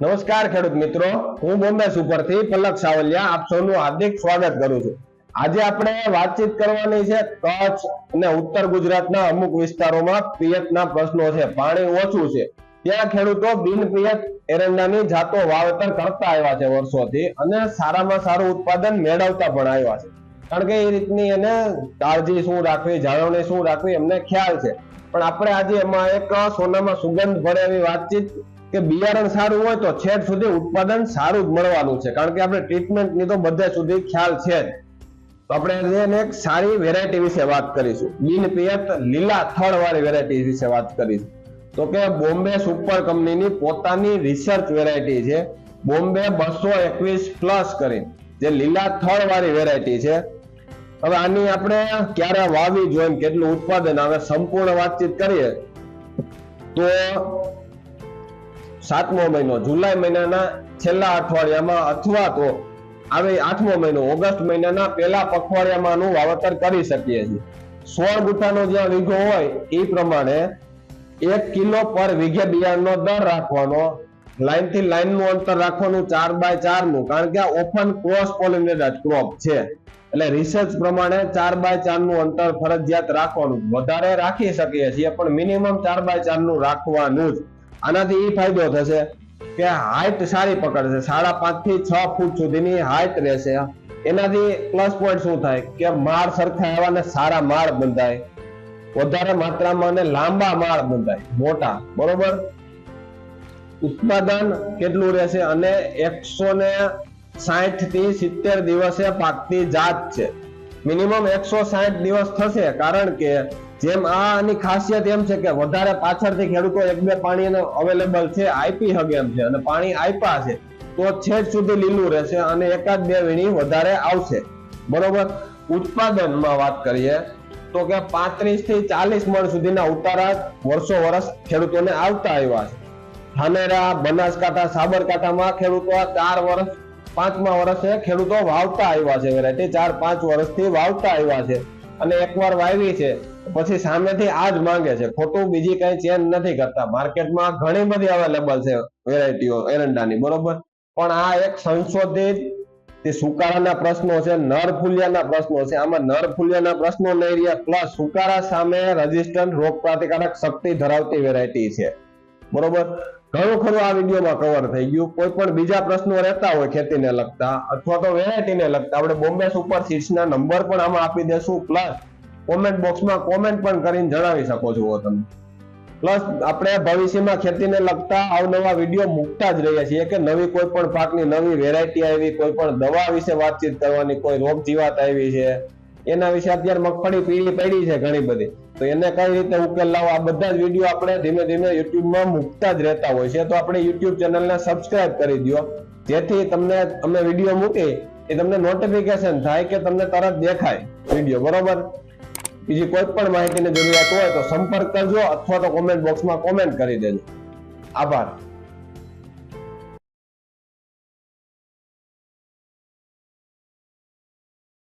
નમસ્કાર ખેડૂત મિત્રો. હું બોમ્બે સુપરથી પલક સાવલિયા આપ સૌનું હાર્દિક સ્વાગત કરું છું. આજે આપણે વાતચીત કરવાની છે કચ્છ અને ઉત્તર ગુજરાતના અમુક વિસ્તારોમાં પિયતના પ્રશ્નો છે. પાણી ઓછું છે. ત્યાં ખેડૂતો બિન પિયત એરંડાની જાતો વાવેતર કરતા આવ્યા છે વર્ષોથી અને સારામાં સારું ઉત્પાદન મેળવતા પણ આવ્યા છે. કારણ કે એ રીતની એને કાળજી શું રાખવી, જાળવણી શું રાખવી એમને ખ્યાલ છે. પણ આપણે આજે એમાં એક સોનામાં સુગંધ ભરે એવી વાતચીત કે બિયારણ સારું હોય તો છેક સુધી ઉત્પાદન સારું જ મળવાનું છે. કારણ કે આપણે ટ્રીટમેન્ટની તો બધે સુધી ખ્યાલ છે તો આપણે એને એક સારી વેરાયટી વિશે વાત કરીશું. બિન પિયત લીલા થળ વાળી વેરાયટી વિશે વાત કરીશું. તો કે બોમ્બે સુપર કંપનીની પોતાની રિસર્ચ વેરાયટી છે. બોમ્બે બસો એકવીસ પ્લસ કરી. જે લીલા થળ વાળી વેરાયટી છે. હવે આની આપણે ક્યારે વાવી જોઈએ કેટલું ઉત્પાદન આવે, સંપૂર્ણ વાતચીત કરીએ. તો સાતમો મહિનો, જુલાઈ મહિનાના છેલ્લા અઠવાડિયામાં અથવા તો આવે આઠમો મહિનો, ઓગસ્ટ મહિનાના પહેલા પખવાડિયામાં વાવતર કરી શકીએ છીએ. સોળ ગુઠાનો જ્યાં વીઘો હોય એ પ્રમાણે એક કિલો પર વીઘે બિયારણનો દર રાખવાનો લાઈનથી લાઈનનું અંતર રાખવાનું ચાર બાય ચારનું કારણ કે આ ઓપન ક્રોસ પોલિનેટેડ ક્રોપ છે. એટલે રિસર્ચ પ્રમાણે ચાર બાય ચારનું અંતર ફરજિયાત રાખવાનું. વધારે રાખી શકીએ છીએ, પણ મિનિમમ ચાર બાય ચારનું રાખવાનું જ. આનાથી એ ફાયદો થશે કે હાઈટ સારી પકડશે. સાડા પાંચથી છ ફૂટ સુધીની હાઈટ રહેશે. એનાથી પ્લસ પોઈન્ટ શું થાય? કે માળ સરખા એવા ને સારા માળ બંધાય. વધારે માત્રામાં અને લાંબા માળ બંધાય. મોટા. બરોબર? ઉત્પાદન કેટલું રહેશે? અને એકસો ને સાઠથી સિત્તેર દિવસે પાકતી જાત છે. મિનિમમ એકસો સાઠ દિવસ થશે કારણ કે જેમ આ આની ખાસિયત એમ છે કે વધારે પાછળથી ખેડૂતો એક બે પાણી અવેલેબલ છે આપી હગે એમ છે અને પાણી આપ્યા છે, તો છેક સુધી લીલું રહેશે અને એકાદ બે વીણી વધારે આવશે. બરોબર? ઉત્પાદનમાં વાત કરીએ, તો કે પાંત્રીસથી ચાલીસ મણ સુધીના ઉતારા વર્ષો વર્ષ ખેડૂતોને આવતા આવ્યા છે. ધાનેરા, બનાસકાંઠા, સાબરકાંઠામાં ખેડૂતો ચાર વર્ષ, પાંચમા વર્ષે ખેડૂતો વાવતા આવ્યા છે વેરાયટી ચાર પાંચ વર્ષથી વાવતા આવ્યા છે. અને એકવાર વાવી છે, પછી સામેથી આ જ માંગે છે. ખોટું બીજી કઈ ચેન્જ નથી કરતા. માર્કેટમાં ઘણી બધી અવેલેબલ છે વેરાયટીઓ એરંડાની, બરોબર? પણ આ એક સંશોધિત તે સુકારાના પ્રશ્નો છે, નર ફૂલિયાના પ્રશ્નો છે. આમાં નર ફૂલિયાના પ્રશ્નો નહીં રહ્યા પ્લસ સુકારા સામે રેઝિસ્ટન્ટ રોગ પ્રતિકારક શક્તિ ધરાવતી વેરાયટી છે. બરોબર? ઘણું ખરું આ વિડીયોમાં કવર થઈ ગયું. કોઈ પણ બીજા પ્રશ્નો રહેતા હોય ખેતીને લગતા અથવા તો વેરાયટીને લગતા, આપણે બોમ્બે સુપર સીડ્સના નંબર પણ આમાં આપી દેશું. પ્લસ કોમેન્ટ બોક્સમાં કોમેન્ટ પણ કરીને જણાવી શકો છો તમે પ્લસ આપણે ભવિષ્યમાં ખેતીને લગતા અવનવા વીડિયો મૂકતા જ રહીએ છીએ કે નવી કોઈ પણ પાકની નવી વેરાયટી આવી, કોઈ પણ દવા વિશે વાતચીત કરવાની, કોઈ રોગ જીવાત આવી છે. એના વિશે અત્યારે મગફળી પીળી પડી છે ઘણી બધી. તો એને કઈ રીતે ઉકેલ લાવો? આ બધા જ વીડિયો આપણે ધીમે ધીમે યુટ્યુબમાં મૂકતા જ રહેતા હોય છે. તો આપણે યુટ્યુબ ચેનલને સબસ્ક્રાઇબ કરી દો. જેથી તમને અમે વીડિયો મૂકી એ તમને નોટિફિકેશન થાય કે તમને તરત દેખાય વીડિયો બરોબર? બીજી કોઈ પણ માહિતીની જરૂરિયાત હોય તો સંપર્ક કરજો અથવા તો કોમેન્ટ બોક્સમાં કોમેન્ટ કરી દેજો. આભાર.